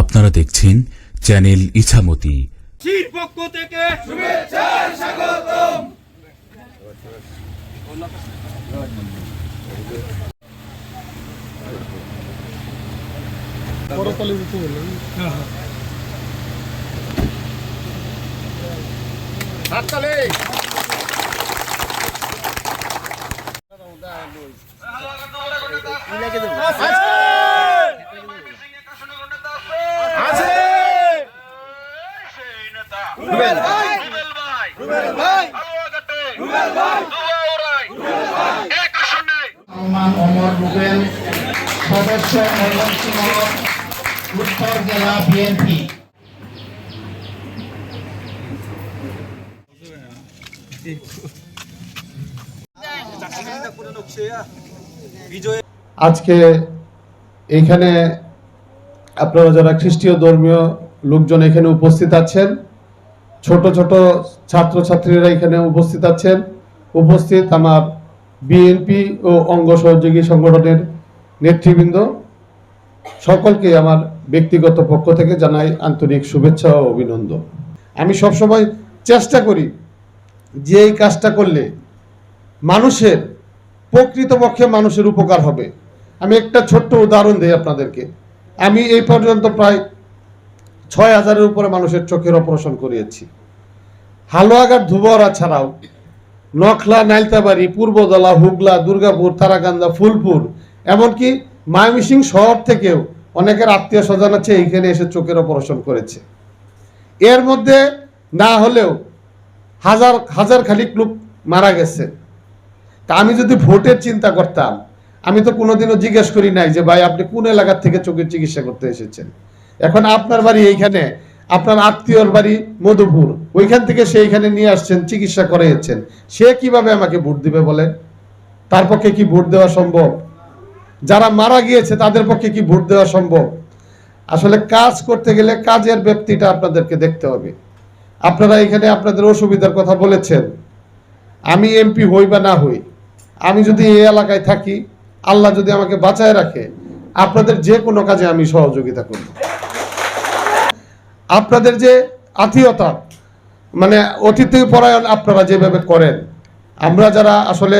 আপনারা দেখছেন চ্যানেল ইছামতি পক্ষ থেকে সালমান ওমর রুবেল সদস্য ময়মনসিংহ উত্তর জেলা বিএনপি আজকে এইখানে আপনারা যারা খ্রিস্টীয় ধর্মীয় লোকজন এখানে উপস্থিত আছেন ছোট ছোট ছাত্রছাত্রীরা এখানে উপস্থিত আছেন। উপস্থিত আমার বিএনপি ও অঙ্গ সহযোগী সংগঠনের নেতৃবৃন্দ। সকলকে আমার ব্যক্তিগত পক্ষ থেকে জানাই আন্তরিক শুভেচ্ছা ও অভিনন্দন। আমি সবসময় চেষ্টা করি যে এই কাজটা করলে মানুষের, প্রকৃতপক্ষে মানুষের উপকার হবে। আমি একটা ছোট্ট উদাহরণ দিই আপনাদেরকে। আমি এই পর্যন্ত প্রায় ছয় হাজারের উপরে মানুষের চোখের অপারেশন করিয়েছি। হালুয়াঘাট ধুবরা ছাড়াও নখলা, নাইলতাবাড়ি, পূর্বদলা, হুগলা, দুর্গাপুর তারাকান্দা ফুলপুর, এমনকি মায়ামিসিং শহর থেকেও অনেকের আত্মীয় স্বজন আছে, এইখানে এসে চোখের অপারেশন করেছে। এর মধ্যে না হলেও হাজার হাজার খানিক লোক মারা গেছে। তা আমি যদি ভোটের চিন্তা করতাম, আমি তো কোনোদিনও জিজ্ঞেস করি নাই যে, ভাই, আপনি কোন এলাকার থেকে চোখের চিকিৎসা করতে এসেছেন? এখন আপনার বাড়ি এইখানে, আপনার আত্মীয়র বাড়ি মধুপুর, ওইখান থেকে সে এইখানে নিয়ে আসছেন, চিকিৎসা করিয়েছেন সে কীভাবে আমাকে ভোট দিবে বলেন? তার পক্ষে কি ভোট দেওয়া সম্ভব? যারা মারা গিয়েছে, তাদের পক্ষে কি ভোট দেওয়া সম্ভব? আসলে কাজ করতে গেলে কাজের ব্যক্তিটা আপনাদেরকে দেখতে হবে। আপনারা এখানে আপনাদের অসুবিধার কথা বলেছেন। আমি এমপি হই বা না হই, আমি যদি এই এলাকায় থাকি, আল্লাহ যদি আমাকে বাঁচায় রাখে, আপনাদের যে কোনো কাজে আমি সহযোগিতা করব। আপনাদের যে আত্মীয়তা মানে অতিথি পরায়ণ আপনারা যেভাবে করেন, আমরা যারা আসলে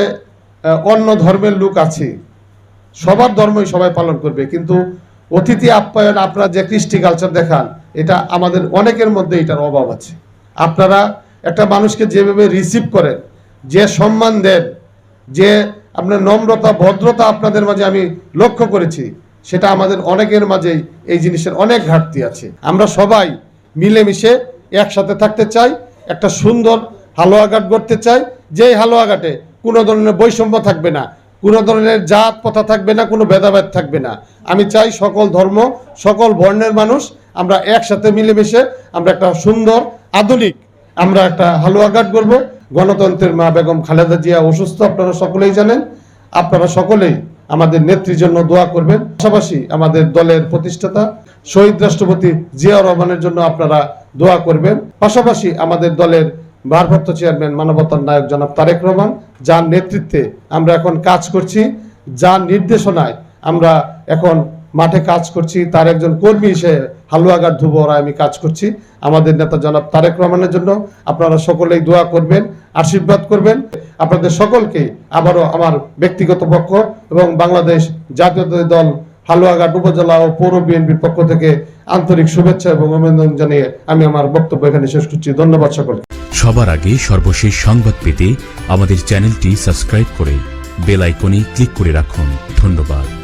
অন্য ধর্মের লোক আছি, সবার ধর্মই সবাই পালন করবে, কিন্তু অতিথি আপ্যায়ন, আপনারা যে কৃষ্টি কালচার দেখান, এটা আমাদের অনেকের মধ্যে এটার অভাব আছে। আপনারা একটা মানুষকে যেভাবে রিসিভ করেন, যে সম্মান দেন, যে আপনার নম্রতা, ভদ্রতা আপনাদের মাঝে আমি লক্ষ্য করেছি সেটা আমাদের অনেকের মাঝেই এই জিনিসের অনেক ঘাটতি আছে। আমরা সবাই মিলেমিশে একসাথে থাকতে চাই, একটা সুন্দর হালুয়াঘাট গড়তে চাই। যেই হালুয়াঘাটে কোনো ধরনের বৈষম্য থাকবে না, কোনো ধরনের জাত প্রথা থাকবে না, কোনো ভেদাভেদ থাকবে না। আমি চাই সকল ধর্ম, সকল বর্ণের মানুষ আমরা একসাথে মিলেমিশে আমরা একটা সুন্দর, আধুনিক আমরা একটা হালুয়াঘাট করব গণতন্ত্রের মা বেগম খালেদা জিয়া অসুস্থ, আপনারা সকলেই জানেন। আপনারা সকলেই আমাদের নেত্রীর জন্য দোয়া করবেন। পাশাপাশি আমাদের দলের প্রতিষ্ঠাতা শহীদ রাষ্ট্রপতি জিয়া রহমানের জন্য আপনারা দোয়া করবেন। পাশাপাশি আমাদের দলের ভারপ্রাপ্ত চেয়ারম্যান মানবতার নায়ক জনাব তারেক রহমান, যার নেতৃত্বে আমরা এখন কাজ করছি, যার নির্দেশনায় আমরা এখন মাঠে কাজ করছি। তার একজন কর্মী হিসেবে হালুয়াঘাট ধুবরা আমি কাজ করছি। আমাদের নেতা জনাব তারেক রহমানের জন্য আপনারা সকলেই দোয়া করবেন। আশীর্বাদ করবেন। আপনাদের সকলকে আবারও আমার ব্যক্তিগত পক্ষ এবং বাংলাদেশ জাতীয় দল হালুয়াঘাট উপজেলা ও পৌর বিএনপির পক্ষ থেকে আন্তরিক শুভেচ্ছা এবং অভিনন্দন জানিয়ে আমি আমার বক্তব্য এখানে শেষ করছি। ধন্যবাদ সকলকে। সবার আগে সর্বশেষ সংবাদ পেতে আমাদের চ্যানেলটি সাবস্ক্রাইব করে বেল আইকনে ক্লিক করে রাখুন। ধন্যবাদ।